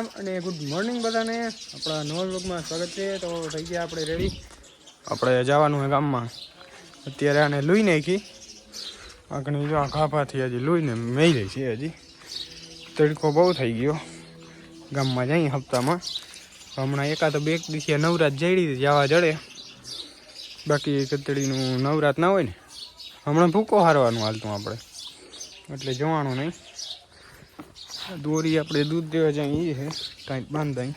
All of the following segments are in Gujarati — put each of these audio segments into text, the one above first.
રામ અને ગુડ મોર્નિંગ બધાને. આપણા નવા વ્લોગમાં સ્વાગત છે. તો થઈ ગયા આપણે રેડી આપણે જવાનું છે ગામમાં. અત્યારે આને લઈ નાખી. આગળ જો આ ઘાભાથી હજી લૂઈને મેઈ રહી છે હજી. તડકો બહુ થઈ ગયો. ગામમાં જઈએ હપ્તામાં. હમણાં એકાદ બે દિવસે નવરાત જડી જવા જડે. બાકી કતડીનું નવરાત ના હોય ને. હમણાં ભૂકો હારવાનું હાલતું આપણે. એટલે જવાનું નહીં. દોરી આપણે દૂધ દેવા જઈએ છે કાંઈક બાંધાઈ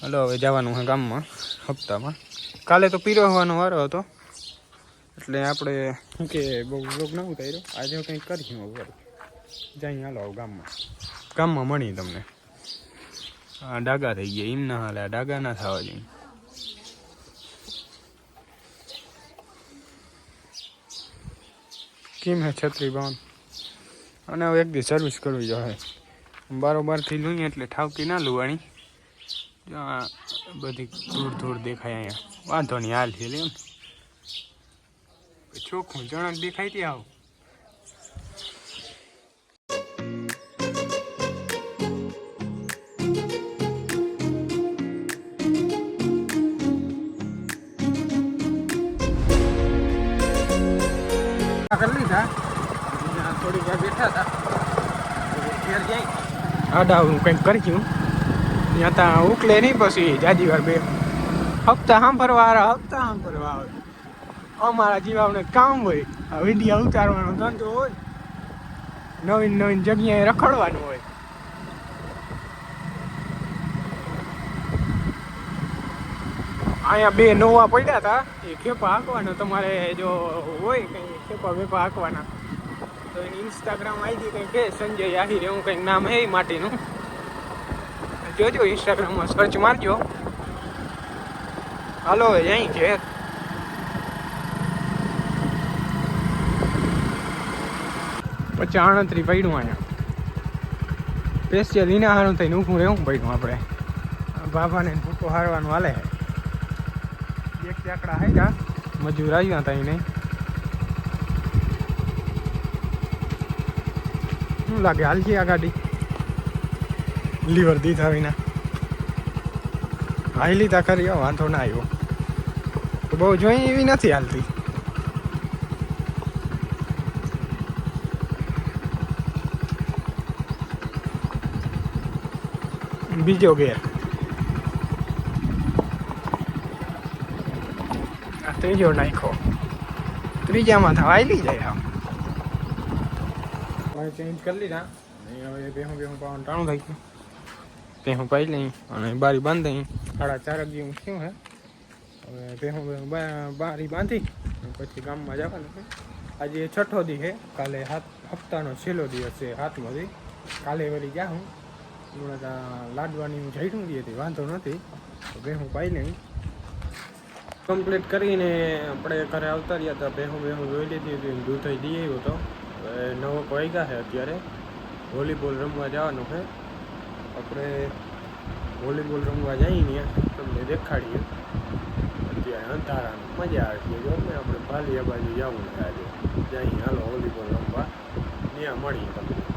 હાલો, હવે જવાનું છે ગામમાં, હપ્તામાં. કાલે તો પીરો હોવાનો વારો હતો, એટલે આપણે શું કે, બહુ રોગ ના ઉતાર્યો. આજે કંઈક કરીશું હવે. જઈ હાલો હવે ગામમાં. ગામમાં મળી તમને. હા ડાગા થઈ ગયા, એમ ના હાલે, આ ડાગા ના થવા જોઈએ. કેમ હે છત્રી બાન અને હવે એક દી સર્વિસ કરવી જોઈએ બારોબારથી લઈએ એટલે ઠાવકી ના લુવાણી જો આ બધી ધૂળ ધૂળ દેખાય અહીંયા. વાંધો નહીં, હાલ છે એમ ચોખ્ખું જણક દેખાય ત્યાં આવું. કરી લીધા? થોડી બેઠા હતા. આડા હું કંઈક કર્યું ત્યાં ત્યાં ઉકલે નહીં પછી જાજી વાર બે. હપ્તા સાંભળવા આવે, હપ્તા સાંભળવા આવે. અમારા જીવાને કામ હોય. આ વીડિયો ઉતારવાનો ધંધો હોય. નવીન નવીન જગ્યાએ રખડવાનું હોય. અહીંયા બે નવા પડ્યા હતા એ ખેપા હાંકવાના, તમારે જો હોય કંઈ ખેપા વેપા હાંકવાના. તો એની ઇન્સ્ટાગ્રામ આઈડી કંઈક કે, સંજય આહિર એવું કંઈક નામ હે માટીનું. જોજો ઇન્સ્ટાગ્રામમાં સર્ચ મારજો. હાલો, અહીં છે. પછી આણત્રી પડ્યું અહીંયા. સ્પેશિયલ એના હારું થઈને ઊભું રહેવું પડ્યું આપણે. બાબાને ભૂકો હારવાનું હાલે. એક ચાકડા હાઈ મજૂર આવ્યા હતા એને. શું લાગે? હાલજી આ ગાડી. લીવર દીધા વિના. હાઈ લીધા ખરી હો, વાંધો ના આવ્યો. તો બહુ જોઈ એવી નથી હાલતી. બીજો ગેર. ત્રીજો નાખ્યો. ત્રીજામાં થવા આવી જાય આમ. હવે ચેન્જ કરી લીધા અને હવે બેહું બેહું પાવાનું ટાણું થઈ ગયું બેહું પાઈ લઈ અને બારી બાંધી સાડા ચાર જેવું શું હે હવે બેહું બેહું બા- બારી બાંધી અને પછી ગામમાં જવાનું છે આજે છઠ્ઠો દી છે કાલે હાથ હપ્તાનો છેલ્લો દિવસ છે હાથમો દી કાલે વળી જાઉં હમણાં ત્યાં લાડવાની હું જઈઠું દી હતી વાંધો નથી। તો બેહું પાઈ લઈ કમ્પ્લીટ કરીને આપણે ઘરે આવતા રહ્યા હતા બેહું બેહું જોઈ લીધી હતી અને દૂધ થઈ દઈ આવ્યો હતો. હવે નવો વાગ્યા છે અત્યારે. વોલીબોલ રમવા જવાનું છે. આપણે વોલીબોલ રમવા જઈએ તમને દેખાડીએ. અત્યારે અંધારાનું મજા આવે છે ને આપણે પાલિયા બાજુ જવું છે આજે. જઈએ હાલો વોલીબોલ રમવા. ત્યાં મળીએ તમને.